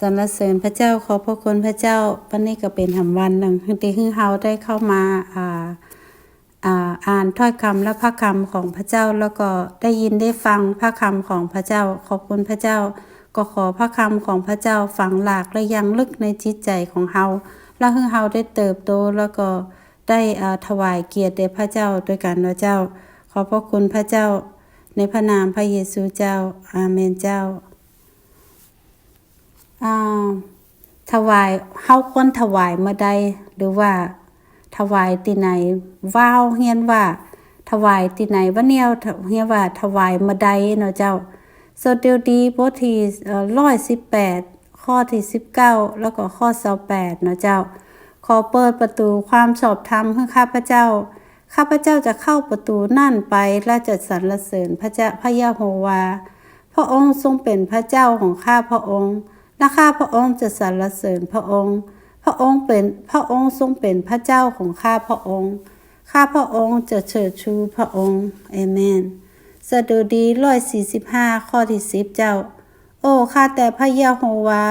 สรรเสริญพระเจ้าขอพระคุณพระเจ้าวันนี้ก็เป็นหำวันหนึ่งที่คือเฮาได้เข้ามาอ่าอ่าอ่านถ้อยคำและพระคำของพระเจ้าแล้วก็ได้ยินได้ฟังพระคำของพระเจ้า ขอบคุณพระเจ้า ก็ขอพระคำของพระเจ้าฝังหลากและยังลึกในจิตใจของเฮาและให้เฮาได้เติบโตแล้วก็ได้อ่าถวายเกียรติแด่พระเจ้าด้วยกันนะเจ้า ขอพระคุณพระเจ้า ในพระนามพระเยซูเจ้าอาเมนเจ้า ถวายเฮาควรถวายเมื่อใดหรือว่าถวายที่ไหนว้าวเฮียนว่า ถวายที่ไหนว่าเนี่ยเฮียนว่าถวายเมื่อใดเนาะเจ้าโซเดียวดีบทที่ร้อยสิบแปดข้อที่สิบเก้าแล้วก็ข้อสแปดเนาะเจ้า ขอเปิดประตูความชอบธรรมให้ข้าพเจ้า ข้าพเจ้าจะเข้าประตูนั่นไปและจะสรรเสริญพระเจ้าพระยะโฮวา พระองค์ทรงเป็นพระเจ้าของข้าพระองค์ และข้าพระองค์จะสรรเสริญพระองค์ พระองค์เป็นพระองค์ทรงเป็นพระเจ้าของข้าพระองค์ ข้าพระองค์จะเชิดชูพระองค์เอเมนสดุดีร้อยสี่สิบห้าข้อที่สิบเจ้า โอ้ข้าแต่พระยะโฮวา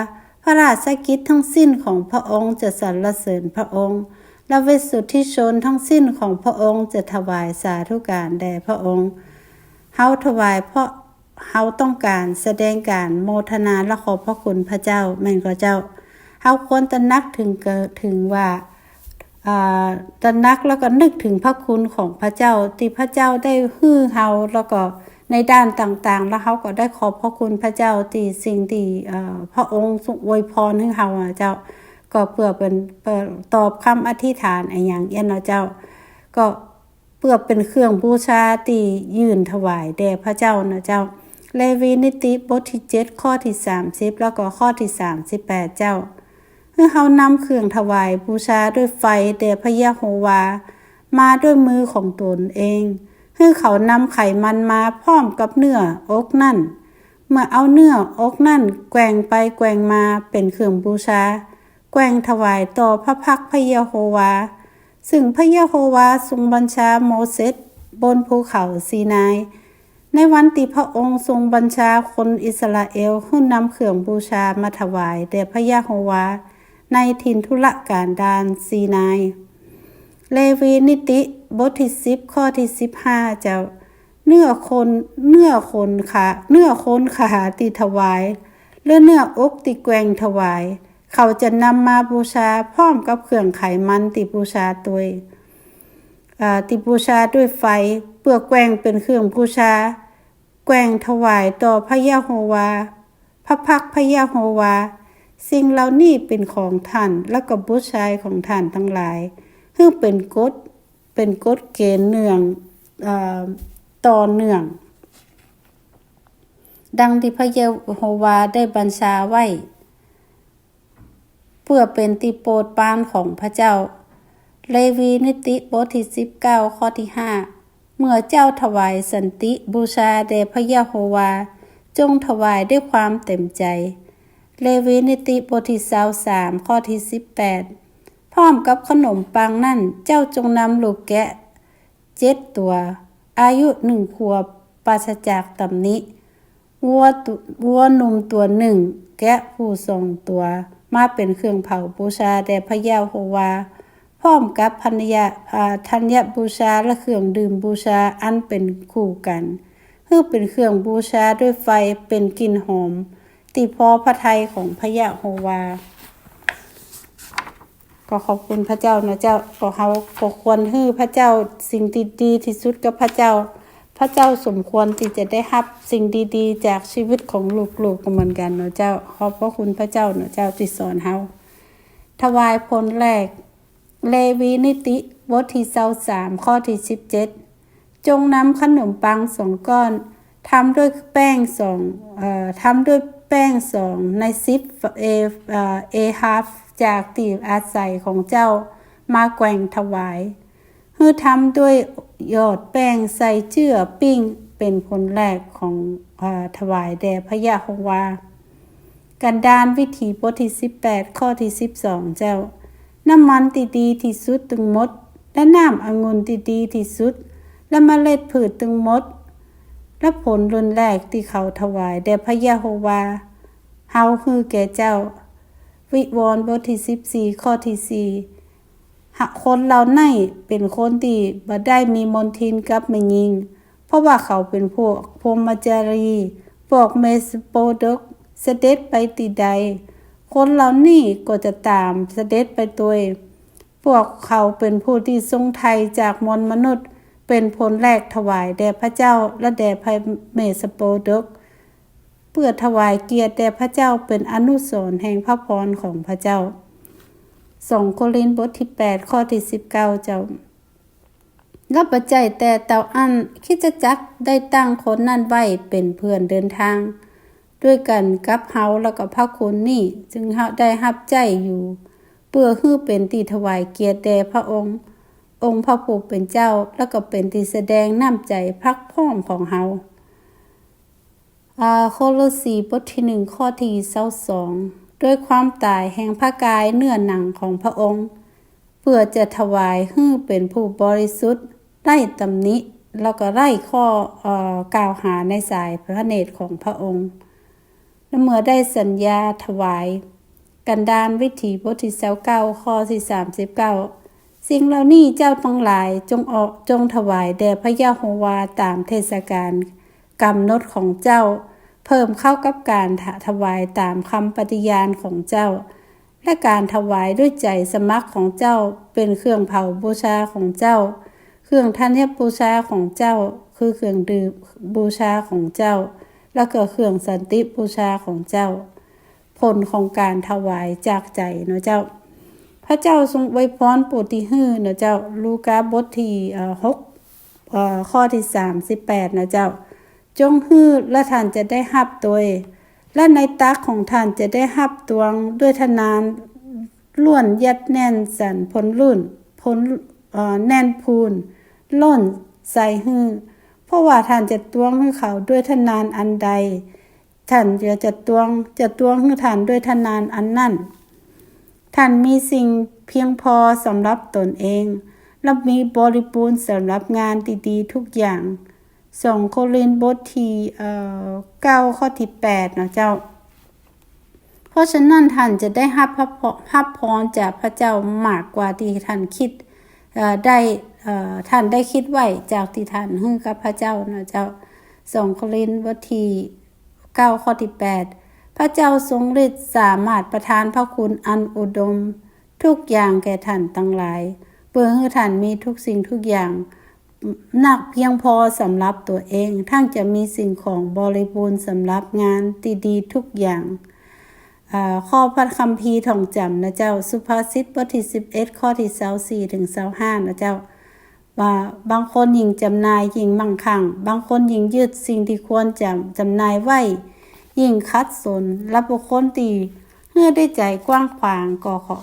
พระราชกิจทั้งสิ้นของพระองค์จะสรรเสริญพระองค์และเวสสุทธิชนทั้งสิ้นของพระองค์จะถวายสาธุการแด่พระองค์เฮาถวายเพราะ เฮาต้องการแสดงการโมทนาและขอบพระคุณพระเจ้าแม่นก็เจ้าเฮาควรตระหนักถึงเกิดถึงว่าตระหนักแล้วก็นึกถึงพระคุณของพระเจ้าที่พระเจ้าได้ฮื้อเฮาแล้วก็ในด้านต่างๆ แล้วเฮาก็ได้ขอบพระคุณพระเจ้าที่สิ่งที่พระองค์ทรงอวยพรให้เฮาเจ้าก็เพื่อเป็นปตอบคำอธิษฐานอย่างเอี้ยนเนะเจ้า ก็เพื่อเป็นเครื่องบูชาที่ยื่นถวายแด่พระเจ้านะเจ้า เลวีนิติบทที่เจ็ดข้อที่สามสิบแล้วก็ข้อที่สามสิบแปดเจ้าเมื่อเขานำเครื่องถวายบูชาด้วยไฟแด่พระยะโฮวา มาด้วยมือของตนเองเมื่อเขานำไขมันมาพร้อมกับเนื้ออกนั่น เมื่อเอาเนื้ออกนั่นแกว่งไปแกว่งมาเป็นเครื่องบูชา แกว่งถวายต่อพระพักพระยะโฮวา ซึ่งพระยะโฮวาทรงบัญชาโมเสสบนภูเขาซีนาย ในวันที่พระองค์ทรงบัญชาคนอิสราเอลให้นำเครื่องบูชามาถวายแด่พระยะโฮวา ในถิ่นทุรการดานซีนาย เลวีนิติบทที่สิบข้อที่สิบห้าจ้าเนื้อคนเนื้อคนขาเนื้อคนขาตีถวายหรือเนื้ออกตีแกงถวาย เขาจะนำมาบูชาพร้อมกับเครื่องไขมันติบูชาตัวติบูชาด้วยไฟ เปลือกแกวงเป็นเครื่องบูชา แกวงถวายต่อพระยะโฮวา พระพักตร์พระยะโฮวา สิ่งเหล่านี้เป็นของท่านและก็บุตรชายของท่านทั้งหลายซึ่งเป็นกฎเป็นกฎเกณฑ์เนื่องอาต่อเนื่อง ดังที่พระเยโฮวาได้บัญชาไว้ เพื่อเป็นติโปรดปานของพระเจ้า เลวีนิติบทที่สิบเก้าข้อที่ห้า เมื่อเจ้าถวายสันติบูชาแด่พระยะโฮวา จงถวายด้วยความเต็มใจ เลวีนิติบทที่สาวสามข้อที่สิบแปดพร้อมกับขนมปังนั่น เจ้าจงนำลูกแกะเจ็ดตัว อายุหนึ่งขวบปราศจากตำนิวัววัวหนุ่มตัวหนึ่ง แกะผู้ทรงตัว มาเป็นเครื่องเผาบูชาแด่พระยาโฮวา พร้อมกับพันยาอ่าธัญบูชาและเครื่องดื่มบูชาอันเป็นคู่กันเพื่อเป็นเครื่องบูชาด้วยไฟเป็นกลิ่นหอม ติพอพระทัยของพระยะโฮวา ก็ขอบคุณพระเจ้านะเจ้าก็เขาก็ควรให้พระเจ้าสิ่งดีๆที่สุดกับพระเจ้า พระเจ้าสมควรที่จะได้รับสิ่งดีๆ จากชีวิตของลูกๆเหมือนกันเนาะเจ้า ขอบพระคุณพระเจ้าเนาะเจ้าที่สอนเฮาถวายผลแรก เลวีนิติบทที่เศร้าสามข้อที่สิบเจ็ดจงนำขนมปังสองก้อนทำด้วยแป้งสองอทำด้วยแป้งสองในซิปเอเอฮาฟจากตีบอาศัยของเจ้ามาแกว่งถวายเพื่อทำด้วยยอดแป้งใส่เจือปิ้งเป็นผลแรกของอถวายแด่พระยะโฮวา กันดานวิถีบทที่สิบแปดข้อที่สิบสองเจ้า น้ำมันที่ดีที่สุดตึงหมด และน้ำองุ่นที่ดีที่สุด และเมล็ดพืชตึงหมด และผลรุนแรกที่เขาถวายแด่พระยะโฮวา เฮาคือแก่เจ้า วิวรณ์บทที่สิบสี่ข้อที่สี่หากคนเราในเป็นคนที่บ่ได้มีมนทินกับแม่ยิง เพราะว่าเขาเป็นพวกพรมจารีพวกเมสโปดกเสด็จไปติใด คนเหล่านี้ก็จะตามเสด็จไปตัวพวกเขาเป็นผู้ที่ทรงไทยจากมวลมนุษย์ เป็นผลแรกถวายแด่พระเจ้าและแด่พระเมสโปดก เพื่อถวายเกียรติแด่พระเจ้าเป็นอนุสรแห่งพระพรของพระเจ้าสองโครินธ์บทที่แปดข้อที่สิบเจ้ารับปัจจัยแต่เตาอันคิดจะจักได้ตั้งคนนั่นไว้เป็นเพื่อนเดินทาง ด้วยกันกับเฮาแล้วก็พระคุณนี่จึงเฮาได้รับใจอยู่ เพื่อฮื้อเป็นตีถวายเกียรติแด่พระองค์ องค์พระผู้เป็นเจ้าแล้วก็เป็นที่แสดงน้ำใจพักพ้อมของเฮาอาโคโลสีบทที่หนึ่งข้อที่เศร้าสองด้วยความตายแห่งพระกายเนื้อหนังของพระองค์ เพื่อจะถวายฮื้อเป็นผู้บริสุทธิ์ไร้ตำหนิแล้วก็ไร้ข้ออกล่าวหาในสายพระเนตรของพระองค์ และเมื่อได้สัญญาถวาย กันดานวิถีบทที่เศเก้าข้อที่สามสิบเก้าสิ่งเหล่านี้เจ้าทั้งหลายจงออกจงถวายแด่พระยาโฮวาตามเทศกาลกำหนดของเจ้า เพิ่มเข้ากับการถวายตามคำปฏิญาณของเจ้า และการถวายด้วยใจสมัครของเจ้าเป็นเครื่องเผาบูชาของเจ้า เครื่องทันเทบูชาของเจ้า คือเครื่องดื่มบูชาของเจ้า และเก็เครื่องสันติบูชาของเจ้า ผลของการถวายจากใจเนาะเจ้า พระเจ้าทรงไว้พรโปรติฮือเนาะเจ้าลูกาบทที่หกข้อที่สามสิบแปดนะเจ้า จงฮือและท่านจะได้หับตัวและในตักของท่านจะได้หับตวงด้วยทนานล้วนยัดแน่นสันผลรุ่นผลแน่นพูนล่นใส่ฮือ เพราะว่าท่านจะตวงให้เขาด้วยทนานอันใด ท่านจะจะตวงจะตวงให้ท่านด้วยทนานอันนั่น ท่านมีสิ่งเพียงพอสำหรับตนเองและมีบริบูรณ์สำหรับงานดีๆทุกอย่างสองโครินบทที่เก้าข้อที่แปดนะเจ้า เพราะฉะนั้นท่านจะได้รับพระพระพรจากพระเจ้ามากกว่าที่ท่านคิดได้ ท่านได้คิดไว้จากที่ท่านฮึ่งกับพระเจ้านะเจ้าสองโครินบทที่เก้าข้อที่แปดพระเจ้าทรงฤทธิ์สามารถประทานพระคุณอันอุดม ทุกอย่างแก่ท่านตั้งหลาย เพื่อให้ท่านมีทุกสิ่งทุกอย่างหนักเพียงพอสำหรับตัวเองทั้งจะมีสิ่งของบริบูรณ์สำหรับงานดีๆทุกอย่างข้อพระคัมภีร์ท่องจำนะเจ้า สุภาษิตบทที่สิบเอ็ดข้อที่เสาสี่ถึงเสาห้านะเจ้า ว่าบางคนยิงจำนายยิงมั่งคั่ง บางคนยิงยึดสิ่งที่ควรจำจำนายไว้ ยิงคัดสนและบุคคลตีเมื่อได้ใจกว้างขวางก็ขอ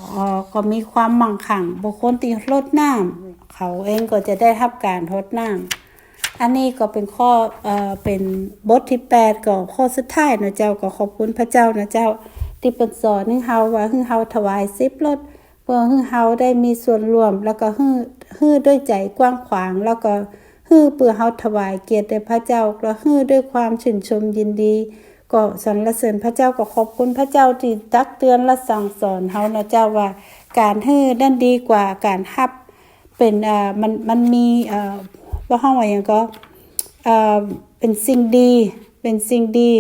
ก็มีความมั่งคั่ง บุคคลตีลดน้ำเขาเองก็จะได้รับการทดน้ำอันนี้ก็เป็นข้อเอ่อเป็นบทที่แปดก็ข้อสุดท้ายนะเจ้าก็ขอบคุณพระเจ้านะเจ้าที่เปิดสอนให้เฮาว่าให้เฮาถวายสิบรถ เพื่อให้เฮาได้มีส่วนรวม แล้วก็ฮื้อฮื้อด้วยใจกว้างขวาง แล้วก็ฮื้เพื่อเฮาถวายเกียรติแด่พระเจ้าแล้วฮื้ด้วยความชื่นชมยินดี ก็สรรเสริญพระเจ้าก็ขอบคุณพระเจ้าที่ตักเตือนและสั่งสอนเฮานะเจ้าว่าการฮื้นั่นดีกว่าการฮับเป็นอ่ามันมันมีอ่าว่าห้องว่าอย่างก็อ่าเป็นสิ่งดีเป็นสิ่งดี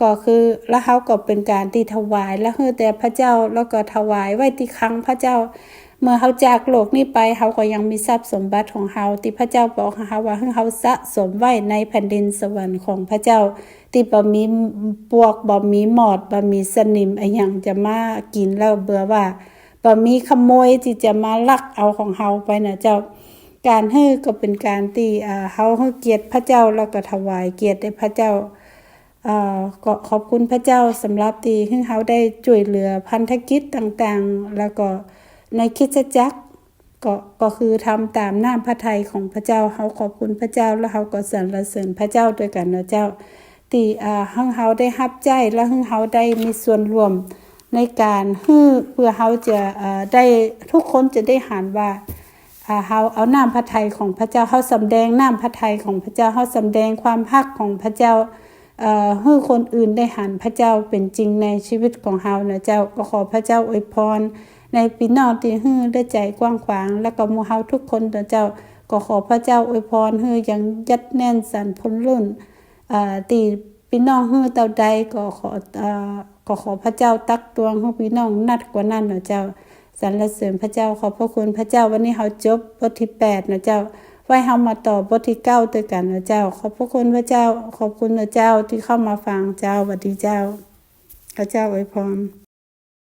ก็คือแล้วเขาก็เป็นการที่ถวายแล้วเฮือแต่พระเจ้าแล้วก็ถวายไว้ที่ครั้งพระเจ้า เมื่อเขาจากโลกนี้ไปเขาก็ยังมีทรัพย์สมบัติของเขาที่พระเจ้าบอกเขาว่าให้เขาสะสมไว้ในแผ่นดินสวรรค์ของพระเจ้า ที่บ่มีปวกบ่มีหมอดบ่มีสนิมอะไรอย่างจะมากินแล้วเบื่อว่าบ่มีขโมยที่จะมาลักเอาของเฮาไปนะเจ้าการให้ก็เป็นการที่อ่าเฮาให้เกียรติพระเจ้าแล้วก็ถวายเกียรติให้พระเจ้า ก็ขอบคุณพระเจ้าสำหรับที่ให้เฮาได้ช่วยเหลือพันธกิจต่างๆ แล้วก็ในคริสตจักรก็ก็คือทำตามน้ำพระทัยของพระเจ้าเฮาขอบคุณพระเจ้าแล้วเฮาก็สรรเสริญพระเจ้าด้วยกันนะเจ้าที่อ่าให้เฮาได้รับใจแล้วให้เฮาได้มีส่วนรวมในการฮื้อเพื่อเขาจะได้ทุกคนจะได้หันว่าเขาเอาน้ำพระทัยของพระเจ้าเขาสำแดงน้ำพระทัยของพระเจ้าเขาสำแดงความพักของพระเจ้า ให้คนอื่นได้หันพระเจ้าเป็นจริงในชีวิตของเฮานะเจ้าก็ขอพระเจ้าอวยพร ในพี่น้องที่ฮื้อได้ใจกว้างขวาง แล้วก็มูเฮาทุกคนนะเจ้าก็ขอพระเจ้าอวยพรฮื้อยังยัดแน่นสันพ้นรุ่นเอ่อที่พี่น้องฮื้อเต่าใดก็ขออ่อก็ขอพระเจ้าตักตวงให้พี่น้องนัดกว่านั้นนะเจ้าสรรเสริญพระเจ้าขอบพระคุณพระเจ้าวันนี้เฮาจบบทที่8นะเจ้า ว้เฮามาต่อบทที่เก้าด้วยกันนะเจ้า ขอบพระคุณพระเจ้า ขอบคุณพระเจ้าที่เข้ามาฟังเจ้าสวัสดีเจ้าพระเจ้าอวยพร